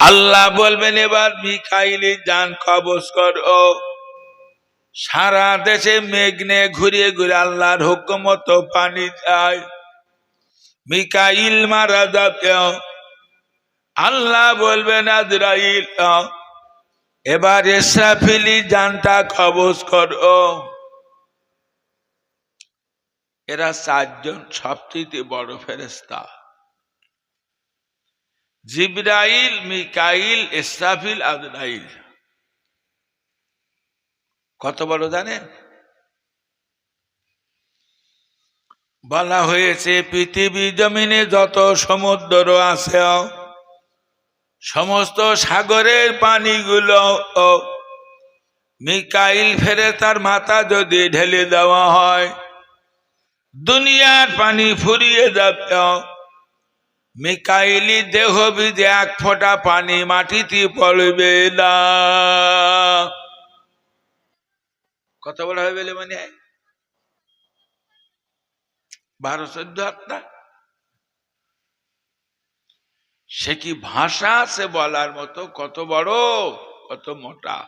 আল্লাহ বলবেন, এবার মিকাইলি যান করো। সারা দেশে মেঘনে ঘুরিয়ে ঘুরে আল্লাহর হুকুমত পানি যায়। মিকাইল মারা যাবে। আল্লাহ বলবেন, আজরাইল, এবার এসরাফিলি কবজ করো। এরা চারজন সবচেয়ে বড় ফেরেস্তা জিব্রাইল, মিকাইল, ইসরাফিল আজরাইল কত বড় জানেন বলা হয়েছে, পৃথিবী জমিনে যত সমুদ্র আছে, সমস্ত সাগরের পানিগুলো মিকাইল ফেরে তার মাথা যদি ঢেলে দেওয়া হয়, দুনিয়ার পানি ফুরিয়ে যাবে। মিকাইলি দেহ বিদে এক ফোঁটা পানি মাটিতে পড়বে না। কত বড় হয়ে গেলে মনে? বারো চোদ্দ হাতটা সে কি ভাষা আছে বলার মতো? কত বড়, কত মোটা?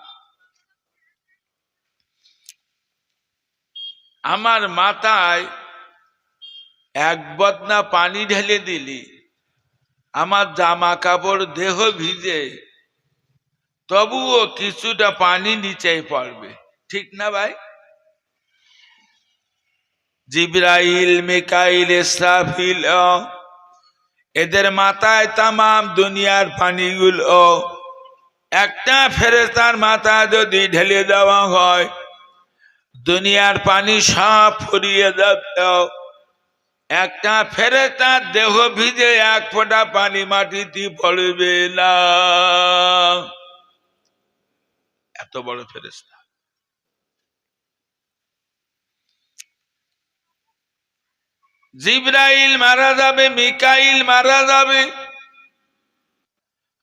আমার মাথায় এক বদনা পানি ঢেলে দিলি। আমার জামা কাপড় দেহ ভিজে, তবুও কিছুটা পানি নিচে পড়বে। ঠিক না ভাই? জিব্রাইল, মিকাইল, ইসরাফিল এদের মাথায় তামাম দুনিয়ার পানিগুলো, একটা ফেরেস্তার মাথা যদি ঢেলে দেওয়া হয়, দুনিয়ার পানি সব ফুরিয়ে যাবে একটা ফেরেস্তার দেহ ভিজে এক ফোঁটা পানি মাটিতে পড়বে না। এত বড় ফেরেস্তা জিব্রাইল মারা যাবে, মিকাইল মারা যাবে।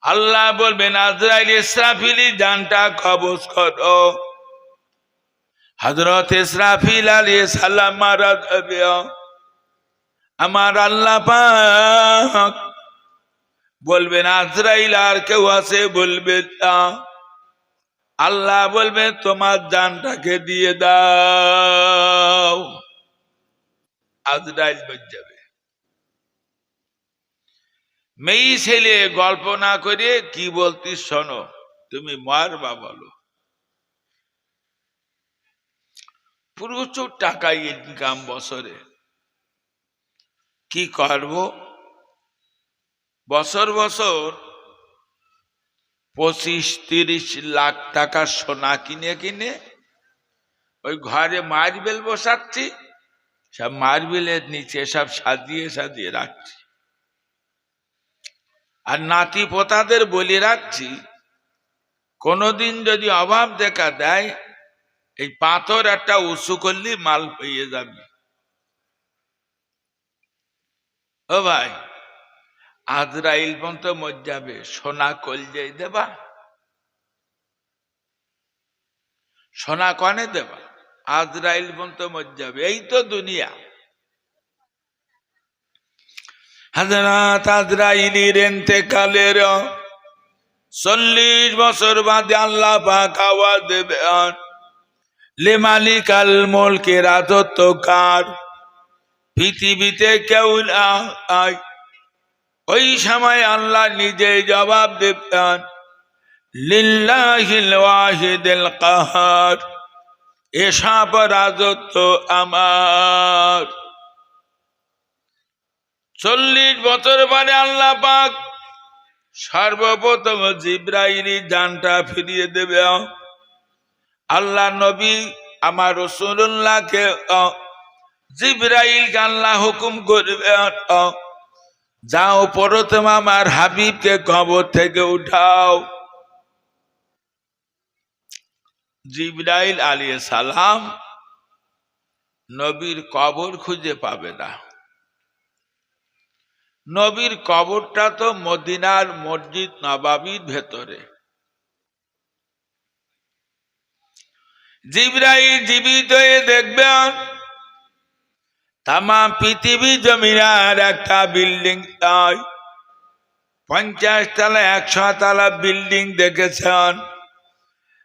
আল্লাহ বলবেন, আজরাইল ইসরাফিলি, জানটা কবজ করো। হজরত ইসরাফিল আলী সাল্লাম মারা যাবে। আমার আল্লাহ পাক বলবেন, আজরাইল আর কেউ আছে? বলবে, না। আল্লাহ বলবে, তোমার জানটাকে দিয়ে দাও। আজরাইল যাবে। মেয়ে ছেলে গল্প না করে কি বলতিস শোনো, তুমি মারবা বলো। প্রচুর টাকা ইনকাম বছরে। কি করব? বছর বছর পঁচিশ, তিরিশ লাখ টাকা সোনা কিনে কিনে ওই ঘরে মার্বেল বসাচ্ছি, সব মার্বেলের নিচে সব সাজিয়ে সাজিয়ে রাখছি। আর নাতি পোতাদের বলে রাখছি, কোনোদিন যদি অভাব দেখা দেয়, এই পাথর একটা উঁচু করলে মাল পেয়ে যাবে। ও ভাই, আজরাইল পর্যন্ত মর যাবে, সোনা কলজাই দেবা? সোনা কনে দেবা? আজরাইল পর্যন্ত মর যাবে, এই তো দুনিয়া। হাজরাত আজরাইলির এতেকালের চল্লিশ বছর বাদে আল্লাহ পাক আওয়াজ দেবে লে মালিক আল মোলকে রাজত্ব কার? পৃথিবীতে কেউ নাই ওই সময় আল্লাহ নিজে জবাব দেবেন লিল্লাহিল কাহার, এসব রাজত্ব আমার। চল্লিশ বছর পরে আল্লাহ পাক সর্বপ্রথম জিব্রাইলি জানটা ফিরিয়ে দেবে আল্লাহ নবী আমার রসুল্লাহকে জিব্রাইল আল্লাহ হুকুম করবে যাও প্রথম আমার হাবিবকে কবর থেকে উঠাও। জিব্রাইল আলী সালাম নবীর কবর খুঁজে পাবে না। নবীর কবরটা তো মদিনার মসজিদ নবাবির ভেতরে। জিব্রাইল জীবিত হয়ে দেখবেন তামা পৃথিবী জমিনার একটা বিল্ডিং নয় পঞ্চাশ তালা একশো তলা বিল্ডিং দেখেছেন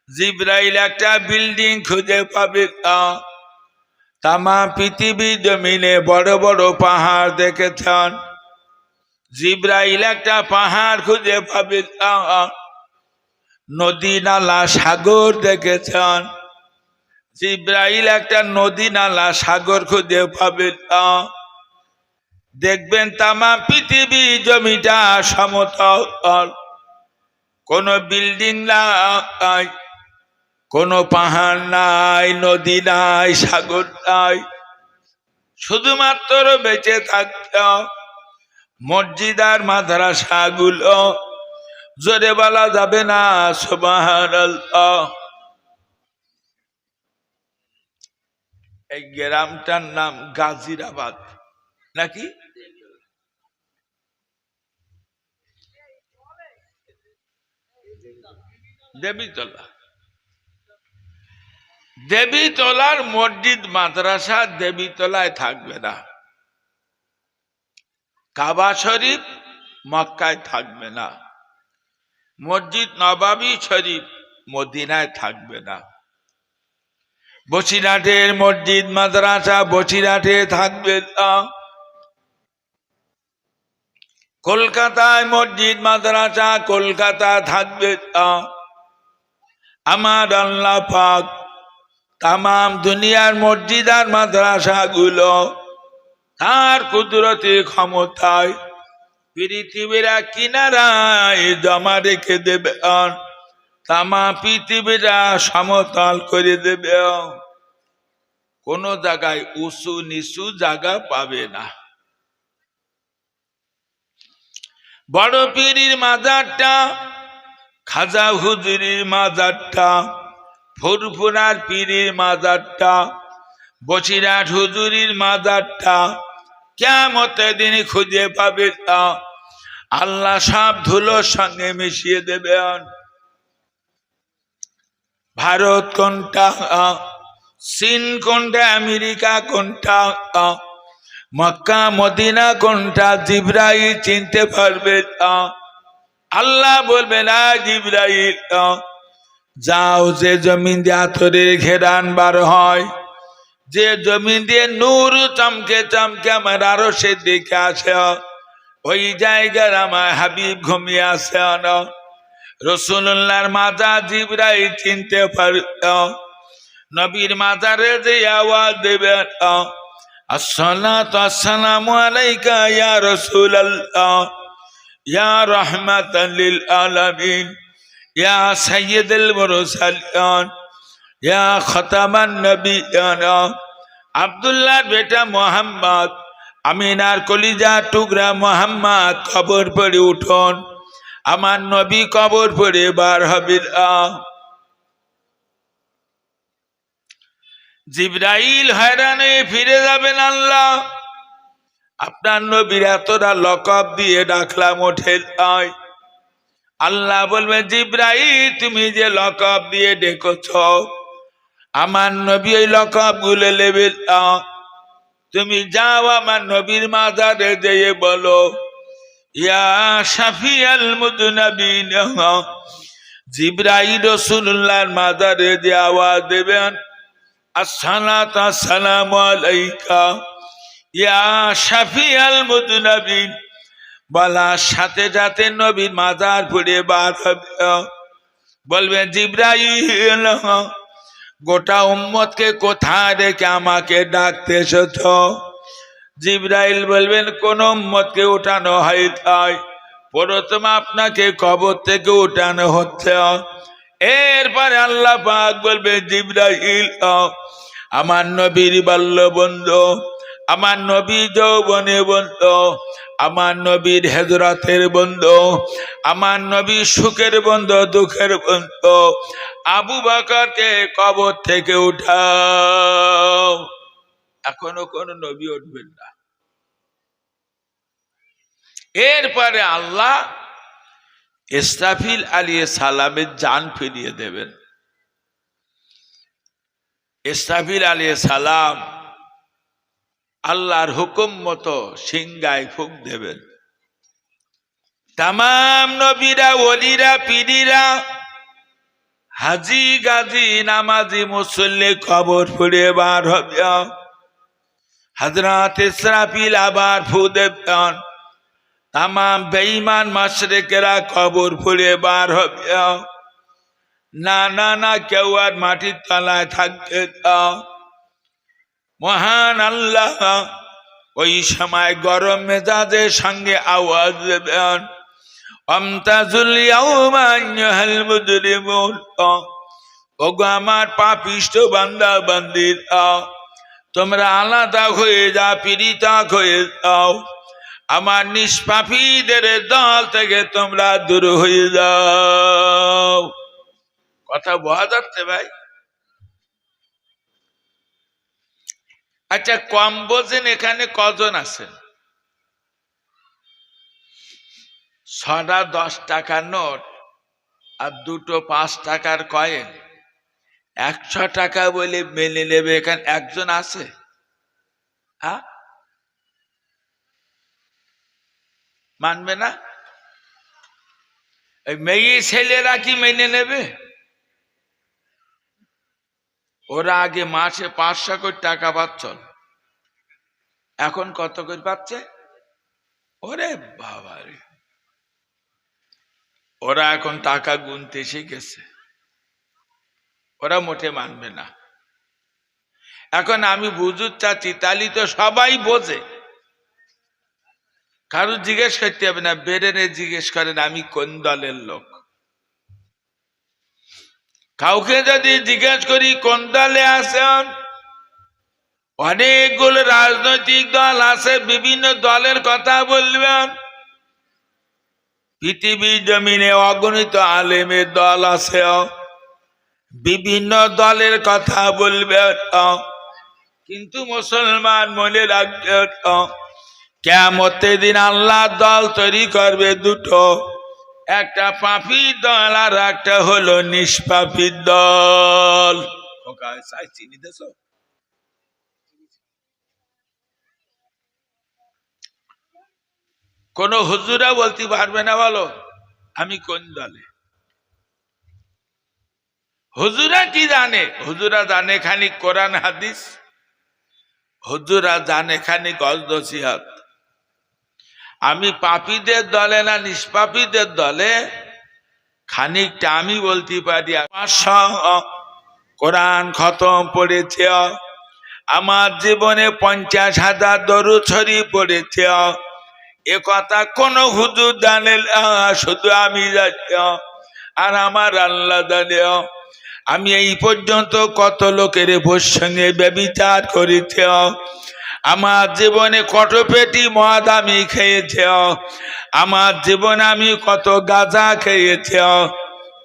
জিব্রাইল একটা বিল্ডিং খুঁজে পাবে তামা পৃথিবী জমিনে বড় বড় পাহাড় দেখেছেন জিব্রাইল একটা পাহাড় খুঁজে পাবে নদী নালা সাগর দেখেছেন জিব্রাইল একটা নদী নালা, সাগর খুঁজে পাবে না। দেখবেন তামা পৃথিবী জমিটা সমতল। কোনো বিল্ডিং নাই, কোনো পাহাড় নাই, নদী নাই, সাগর নাই। শুধুমাত্র বেঁচে থাকত মসজিদ আর মাদ্রাসাগুলো জোরে বলা যাবে না সুবাহান এই গ্রামটার নাম গাজিরাবাদ। নাকি? দেবীতলা। দেবীতলার মসজিদ মাদ্রাসা দেবীতলায় থাকবে না। কাবা শরীফ মক্কায় থাকবে না। মসজিদ নবাবী শরীফ মদিনায় থাকবে না। বসিরহাটের মসজিদ, মাদ্রাসা বসিরহাটে থাকবে না। কলকাতায় মসজিদ, মাদ্রাসা কলকাতা থাকবে না। আমার আল্লাহ তাম দুনিয়ার মসজিদ আর মাদ্রাসাগুলো তার কুদরতি ক্ষমতায় পৃথিবীরা কিনারায় জমা রেখে দেবে তামা পৃথিবীরা সমতল করে দেবে। কোন জায়গায় উঁচু নিচু জায়গা পাবে না। বড় পীরির মাজারটা, খাজা হুজুরির মাজারটা, ফুরফুরার পীরির মাজারটা বসিরাট হুজুরির মাজারটা কেমতে দিন খুঁজে পাবে তা আল্লাহ সব ধুলোর সঙ্গে মিশিয়ে দেবেন। ভারত কোনটা? চীন কোনটা? আমেরিকা কোনটা? মক্কা, মদিনা কোনটা? জিব্রাইল চিনতে পারবে। আল্লাহ বলবে, না জিব্রাইল, যাও যে জমিন দিয়ে আথরের ঘেরান বার হয়। যে জমিন দিয়ে নূর চমকে চমকে আমার আরও সে দিকে আছে ওই জায়গার আমার হাবিব ঘুমিয়ে আছে রসুল্লাহর মাজা জিব্রাইল চিনতে পার নবীর মাজারে যে আওয়াজ দেবেন আসসালাতু আসসালামু আলাইকা ইয়া রাসূলুল্লাহ, ইয়া রাহমাতাল লিল আলামিন, ইয়া সাইয়্যিদুল মুরসালিন, ইয়া খতামান নবিয়ান আব্দুল্লাহর বেটা মোহাম্মদ, আমিনার কলিজা টুকরা মোহাম্মদ, কবর পড়ে উঠুন। আমার নবী কবর পরে বার হবে জিব্রাইল হয়রানে ফিরে যাবেন আল্লাহ। আপনার নবীর এতটা লকব দিয়ে ডাকলাম, ওঠে আল্লাহ বলবে জিব্রাইল, তুমি যে লকব দিয়ে ডেকেছ, আমার নবী ওই লকব গুলে লেবে তুমি যাও আমার নবীর মাজারে যেয়ে বলো। ইয়া শাফি আল মুদনবীন জিব্রাইল রসুল্লাহর মাজারে যে দেবেন, আসসালাত আসসালামু আলাইকা। ইয়া শাফি আল মুদনবীন বলার সাথে সাথে নবীর মাজার পড়ে বার হবে বলবেন, জিব্রাইল গোটা উম্মতকে কোথায় রেখে আমাকে ডাকতে এসেছ? জিব্রাইল বলবেন, কোন উম্মতকে উঠানো হয় তাই। প্রথম আপনাকে কবর থেকে উঠানো হচ্ছে। এরপরে আল্লাহ পাক বলবে জিব্রাইল, আমার নবীর বাল্য বন্ধু আমার নবী যৌবনে বন্ধু, আমার নবীর হেজরাতের বন্ধু, আমার নবী সুখের বন্ধু, দুঃখের বন্ধু, আবু বাকারকে কবর থেকে উঠাও। এখনও কোন নবী উঠবেন না। এরপরে আল্লাহ ইস্তাফিল আলী সালামের জান ফিরিয়ে দেবেন। ইস্তাফিল আলী সালাম আল্লাহর হুকুম মতো সিংগায় ফুক দেবেন। তাম নবীরা, ওলিরা, পিরিরা, হাজি গাজি, নামাজি, মুসল্লি খবর ফুড়ে বার হবে। হজরত ইসরাফিল আবার ফু দেবেন তামাম বেঈমান মাসরেকেরা কবর ফুড়ে বার হবে না না না, কেউ আর মাটির তলায় থাকতে দাও মহান আল্লাহ ওই সময় গরম মেজাজের সঙ্গে আওয়াজ দেবেন অমতাজুল আমার পাপিষ্ট বান্দা বান্দির তোমরা আলাদা হয়ে যা পীড়িতা হয়ে যাও। আমার নিষ্পাপীদের দল থেকে তোমরা দূর হয়ে যাও। কথা বোঝা যাচ্ছে ভাই? আচ্ছা কম বোঝেন, এখানে কজন আছেন? ছটা দশ টাকার নোট আর দুটো পাঁচ টাকার কয়েন। একশো টাকা বলে মেনে নেবে, এখানে একজন আছে। হ্যাঁ? মানবে না? এই মেয়ে ছেলেরা কি মেনে নেবে? ওরা আগে মাসে পাঁচশো কোটি টাকা পাচ্ছ। এখন কত করে পাচ্ছে? ওরে বাবা রে ওরা এখন টাকা গুনতে শিখেছে। ওরা মোটে মানবে না। এখন আমি বুঝুর চাচ্ছি তালি তো সবাই বোঝে। কারও জিজ্ঞেস করতে হবে না, বেরেনে জিজ্ঞেস করেন, আমি কোন দলের লোক? কাউকে যদি জিজ্ঞেস করি, কোন দলে আছেন? অনেকগুলো রাজনৈতিক দল আছে, বিভিন্ন দলের কথা বলবেন। পৃথিবীর জমিনে অগণিত আলেমের দল আছে। বিভিন্ন দলের কথা বলবে কিন্তু মুসলমান মনে রাখবেন কেমতের দিন আল্লাহ দল তৈরি করবে দুটো। একটা পাপির দল আর একটা হলো নিষ্পাপির দল। চিনি দেশ কোন হুজুরা বলতে পারবে না বলো, আমি কোন দলে? হুজুরা কি জানে? হুজুরা জানে খানি কোরআন, হাদিস। হুজুরা জানে খানি গজদসিহাত আমি পাপীদের দলে না নিষ্পাপীদের দলে খানিকটা আমি বলতে পারি। কোরআন খতম পড়েছে। আমার জীবনে পঞ্চাশ হাজার দরু ছড়ি পড়েছে। এ কথা কোন হুজুর জানে শুধু আমি যাচ্ছি আর আমার আল্লাহ জানে। আমি এই পর্যন্ত কত লোকের ভোর সঙ্গে ব্যবিচার করেছে। আমার জীবনে কত পেটি মদ আমি আমার জীবনে আমি কত গাঁজা খেয়েছে।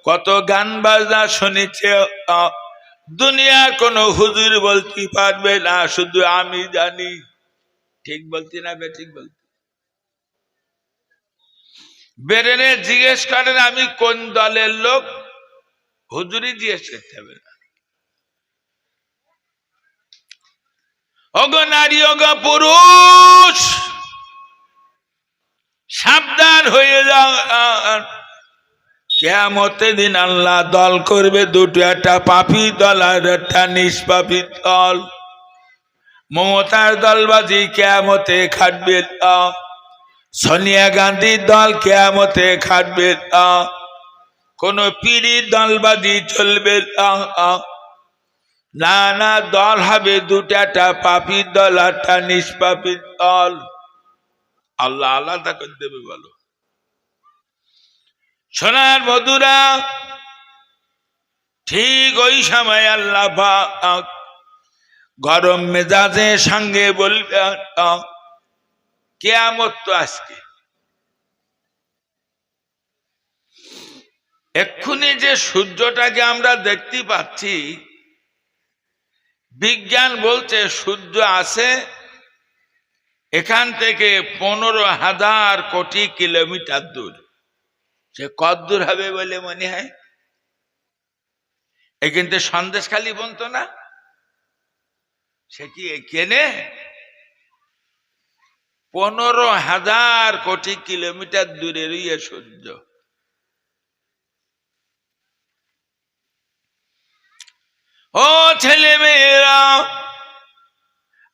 কত গান বাজনা শুনেছে। দুনিয়ার কোনো হুজুর বলতে পারবে না, শুধু আমি জানি। ঠিক বলতি না বে ঠিক বলতি? বেরেনে জিজ্ঞেস করেন, আমি কোন দলের লোক? হুজুরি জিজ্ঞেস করতে হবে না। অগ নারী অগ পুরুষ, সাবধান হয়ে যাও। কেমতে দিন আল্লাহ দল করবে দুটো, একটা পাপি দল আর একটা নিষ্পাপি দল। মমতার দলবাজি কেমতে খাটবে। সোনিয়া গান্ধীর দল কেমতে খাটবে। কোন পিড়ির দলবাজি চলবে না। না দল হবে, দুটাটা পাপির দল একটা নিষ্পাপির দল। আল্লাহ আলাদা করে দেবে বলো। সোনার মধুরা ঠিক ওই সময় আল্লাহ গরম মেজাজের সঙ্গে বলবে কেয়ামত তো আজকে। এক্ষুনি যে সূর্যটাকে আমরা দেখতে পাচ্ছি, বিজ্ঞান বলছে সূর্য আছে, এখান থেকে পনেরো হাজার কোটি কিলোমিটার দূর। সে কত দূর হবে বলে মনে হয়? কিন্তু সন্দেশ খালি বলতো না? সে কি কেনে পনেরো হাজার কোটি কিলোমিটার দূরে রইয়ে সূর্য। ও ছেলে মেয়েরা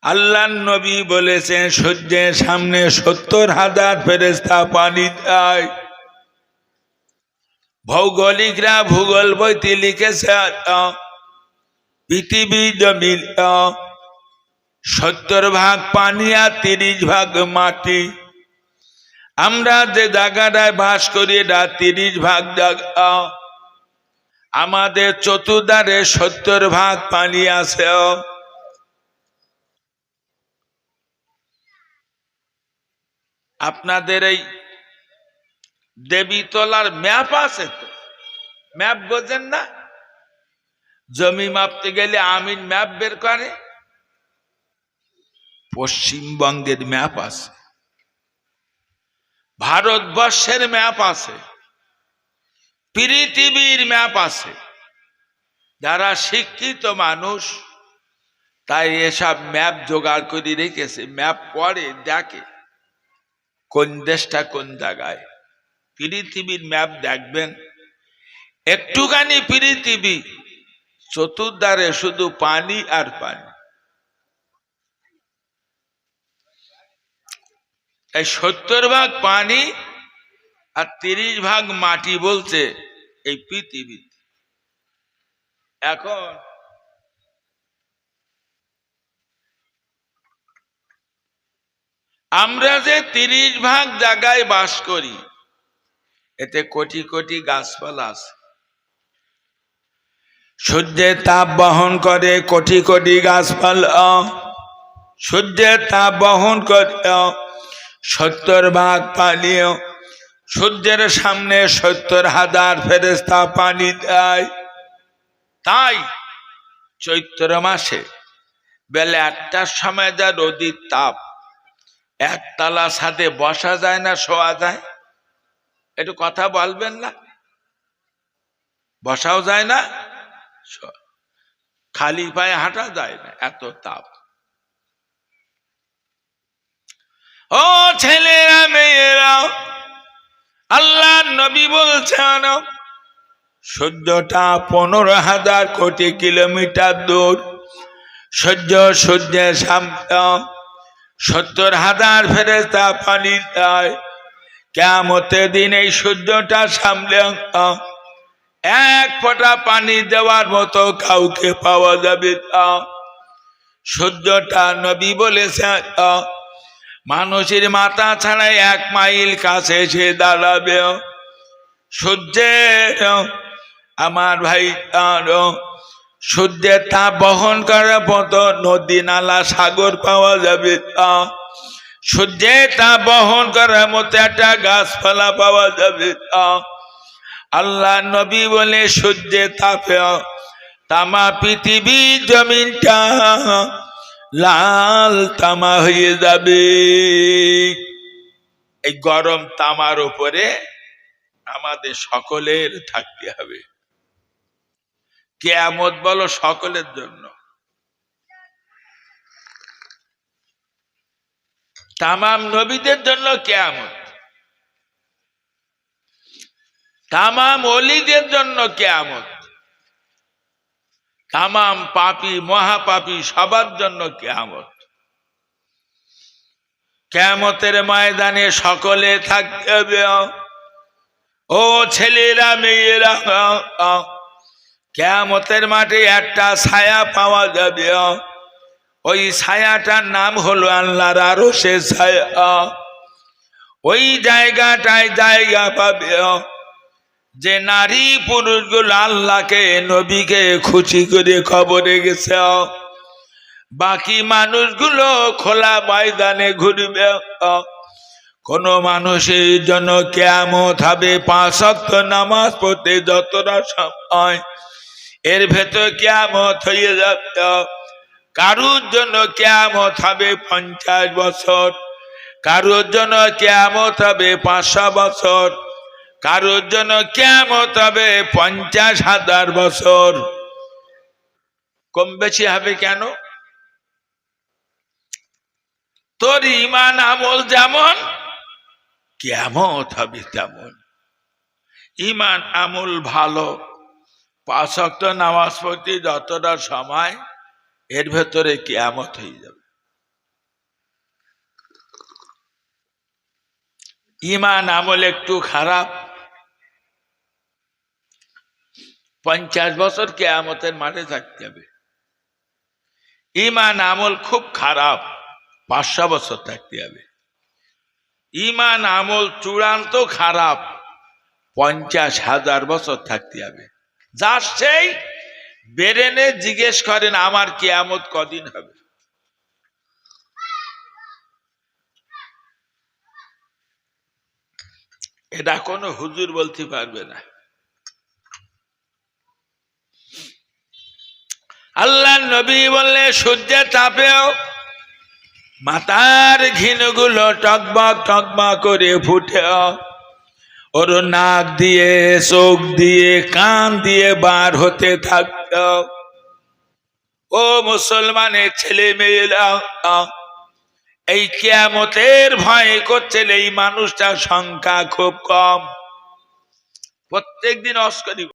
আল্লাহ নবী বলেছেন, সূর্যের সামনে সত্তর হাজার ফেরেস্তা পানি দেয়। ভৌগোলিকরা ভূগোল বইতে লিখেছে, পৃথিবী জমির সত্তর ভাগ পানি আর তিরিশ ভাগ মাটি। আমরা যে জায়গাটায় বাস করি, এটা তিরিশ ভাগ জায়গা। আমাদের চতুর্দারে সত্তর ভাগ পানি আছে আপনাদের এই দেবীতলার ম্যাপ আছে তো? ম্যাপ বোঝেন না? জমি মাপতে গেলে আমিন ম্যাপ বের করে। পশ্চিমবঙ্গের ম্যাপ আছে। ভারতবর্ষের ম্যাপ আছে। পৃথিবীর ম্যাপ আছে। যারা শিক্ষিত মানুষ, তাই এসব ম্যাপ জোগাড় করে রেখেছে। ম্যাপ পড়ে, দেখে কোন দেশটা কোন জায়গায়। পৃথিবীর ম্যাপ দেখবেন। একটুখানি পৃথিবী, চতুর্ধারে শুধু পানি আর পানি। এই সত্তর ভাগ পানি আর তিরিশ ভাগ মাটি বলছে এই পৃথিবীতে। এখন আমরা যে তিরিশ ভাগ জায়গায় বাস করি, এতে কোটি কোটি গাছপালা আছে। সূর্যের তাপ বহন করে কোটি কোটি গাছপালা, সূর্যের তাপ বহন করে সত্তর ভাগ পানীয় সূর্যের সামনে সত্তর হাজার ফেরেস্তা পানি দেয়। তাই চৈত্র মাসে বেলা একটার সময় যা রোদির তাপ একতলা ছাদে বসা যায় না, শোয়া যায়। একটু কথা বলবেন না? বসাও যায় না? খালি পায়ে হাঁটা যায় না, এত তাপ। ও ছেলেরা মেয়েরা আল্লাহ নবী বলছেন, সূর্যটা পনেরো হাজার কোটি কিলোমিটার দূর। সূর্য সূর্যের সামনে সত্তর হাজার ফেরেস্তা পানি দেয়। কেমতের দিন এই সূর্যটা সামলে এক ফোঁটা পানি দেওয়ার মতো কাউকে পাওয়া যাবে সূর্যটা নবী বলেছে মানুষের মাথা ছাড়াই এক মাইল কাছে সে দাঁড়াবে। সূর্যের আমার ভাই সূর্যের তা বহন করার মতো নদী, নালা, সাগর পাওয়া যাবে। সূর্যের তাপ বহন করার মতো একটা গাছপালা পাওয়া যাবে। আল্লাহ নবী বলে সূর্যের তাপে, তামা পৃথিবী জমিনটা লাল তামা হয়ে যাবে। এই গরম তামার উপরে আমাদের সকলের থাকতে হবে। কেয়ামত বলো সকলের জন্য। তামাম নবীদের জন্য কেয়ামত। তামাম অলিদের জন্য কেয়ামত। তামাম পাপি, মহাপাপি সবার জন্য কেয়ামত। কেয়ামতের ময়দানে সকলে থাকতে হবে ও ছেলেরা, মেয়েরা, কেয়ামতের মাঠে একটা ছায়া পাওয়া যাবে। ওই ছায়াটার নাম হলো আল্লাহর আরও সে ছায়া। ওই জায়গাটায় জায়গা পাবে। যে নারী পুরুষগুলো আল্লাহকে, নবীকে খুশি করে খবরে গেছে। বাকি মানুষগুলো খোলা ময়দানে ঘুরবে। কোন মানুষের জন্য কেমত হবে। পাঁচ অক্ট নামাজ পড়তে যতটা সময় এর ভেতর কেমত হয়ে যাবে। কারুর জন্য কেমত হবে পঞ্চাশ বছর, কারুর জন্য কেমত হবে পাঁচশো বছর। কারোর জন্য কেমত হবে পঞ্চাশ হাজার বছর। কম বেশি হবে কেন? তোর ইমান আমল যেমন কেমত হবে তেমন। ইমান আমল ভালো পাঁচক্ত নামাজ পড়তে যতটা সময়, এর ভেতরে কেয়ামত হয়ে যাবে। ইমান আমল একটু খারাপ পঞ্চাশ বছর কেয়ামতের মাঠে থাকতে হবে। ইমান আমল খুব খারাপ, পাঁচশো বছর থাকতে হবে। ইমান আমল চূড়ান্ত খারাপ, পঞ্চাশ হাজার বছর থাকতে হবে। যার সেই বেরেনে জিজ্ঞেস করেন, আমার কেয়ামত কদিন হবে? এটা কোনো হুজুর বলতে পারবে না। আল্লাহ নবী বললে, সূর্যের তাপেও মাতার ঘিনগুলো টকবক টকবক করে ফুটে। ওর নাক দিয়ে, চোখ দিয়ে, কান দিয়ে বার হতে থাকত। ও মুসলমানের ছেলে মেয়েরা এই কেয়ামতের ভয় করছেন এই মানুষটার সংখ্যা খুব কম। প্রত্যেক দিন অস্করি